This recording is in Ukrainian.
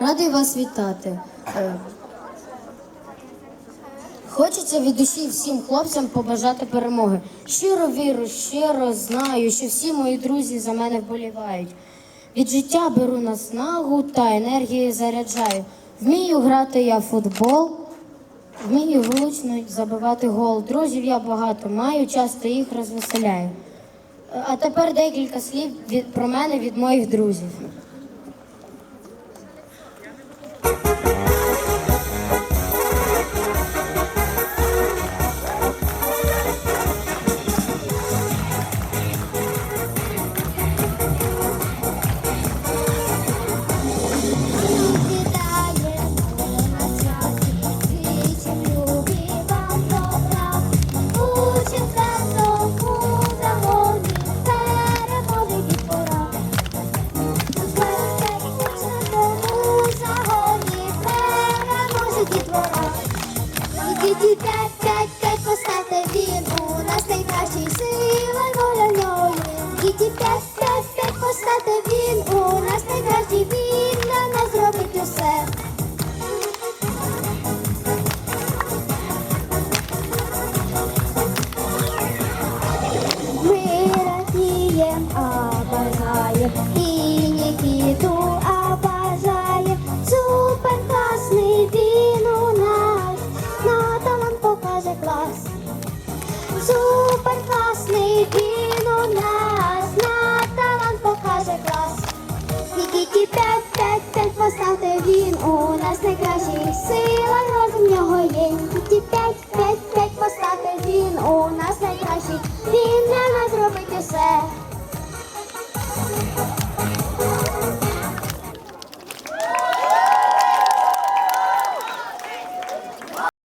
Радий вас вітати. Е, Хочеться від душі всім хлопцям побажати перемоги. Щиро вірю, щиро знаю, що всі мої друзі за мене вболівають. Від життя беру наснагу та енергію заряджаю. Вмію грати я в футбол, вмію влучно забивати гол. Друзів я багато маю, часто їх розвеселяю. Е, А тепер декілька слів від, про мене від моїх друзів. І діті п'ять, п'ять, п'ять поставте він. У нас найкращий сила воля в нього є. Діті п'ять, п'ять, п'ять поставте він. У нас найкращий він для нас зробить усе. Ми радієм, а бажаєм, і Нікіту, Супер класний він у нас, на талант покаже клас. Нікіті п'ять, п'ять, п'ять поставте він у нас найкращий сила розум в нього є. Нікіті п'ять, п'ять, п'ять поставте він у нас найкращий. Він для нас робить усе.